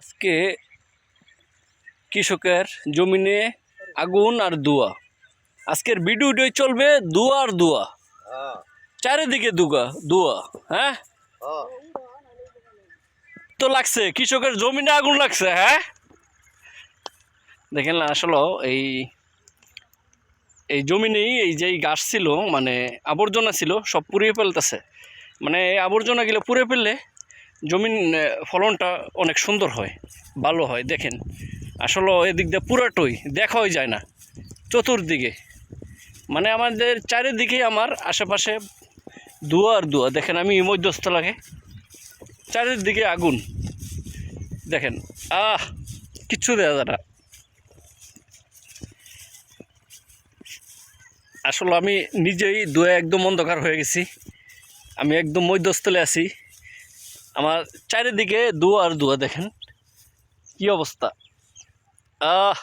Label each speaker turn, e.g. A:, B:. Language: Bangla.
A: আজকে কৃষকের জমিনে আগুন আর দুয়া আজকের ভিডিওটাই চলবে দুয়া আর দুয়া চারিদিকে দুগা দুয়া হ্যাঁ? তো লাগছে, কৃষকের জমিনে আগুন লাগছে হ্যাঁ? দেখেন না, আসলে এই এই জমিনেই এই যে গাছ ছিল মানে আবর্জনা ছিল, সব পুড়িয়ে ফেলতেছে। মানে আবর্জনাগুলো পুড়ে ফেললে জমিন ফলনটা অনেক সুন্দর হয়, ভালো হয়, দেখেন। আসলে এদিক দিয়ে পুরাটই দেখাই যায় না, চতুর্দিকে। মানে আমাদের চারিদিকে আমার আশেপাশে দুয়া আর দুয়া। দেখেন, আমি মধ্যস্থ লাগে চারিদিকে আগুন। দেখেন, আহ, কিচ্ছু দেওয়া যায় না। আসলে আমি নিজেই দুয়া একদম অন্ধকার হয়ে গেছি। আমি একদম মধ্যস্থলে আছি। আমার চারিদিকে দুয়া আর দুয়া দেখেন। কি অবস্থা? আহ